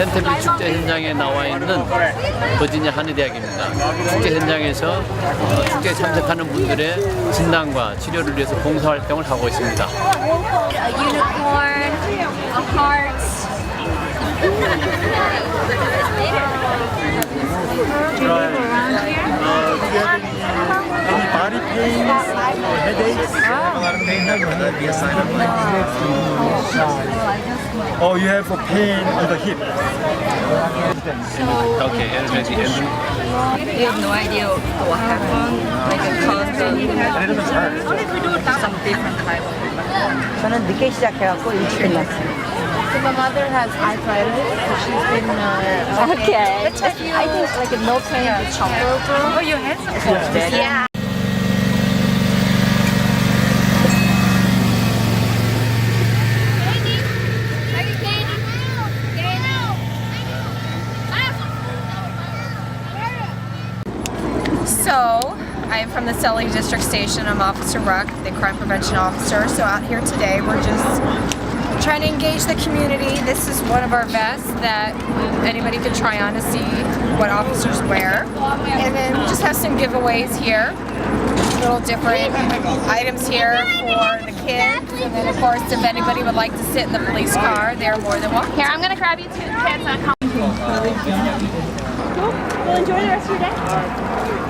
펜테빌 축제 현장에 나와 있는 버지니아 한의대학입니다. 축제 현장에서 어, 축제에 참석하는 분들의 진단과 치료를 위해서 봉사활동을 하고 있습니다. A unicorn, a heart. Oh, you have a pain on the hip. Okay, already. And You have no idea what happened. Like it caused some different type of. 저는 늦게 시작해갖고 일찍 끝났어요. So my mother has arthritis, so she's been. Uh, Okay. But I think like a no pain to chop over. Oh, your hands are Yeah. So, I'm from the Selly District Station. I'm Officer Ruck, the crime prevention officer. So, out here today, we're just trying to engage the community. This is one of our vests that anybody can try on to see what officers wear. And then we just have some giveaways here. Little different items here for the kids. And then, of course, if anybody would like to sit in the police car, they're more than welcome. Here, I'm gonna grab you two kids on Cool. Well, enjoy the rest of your day.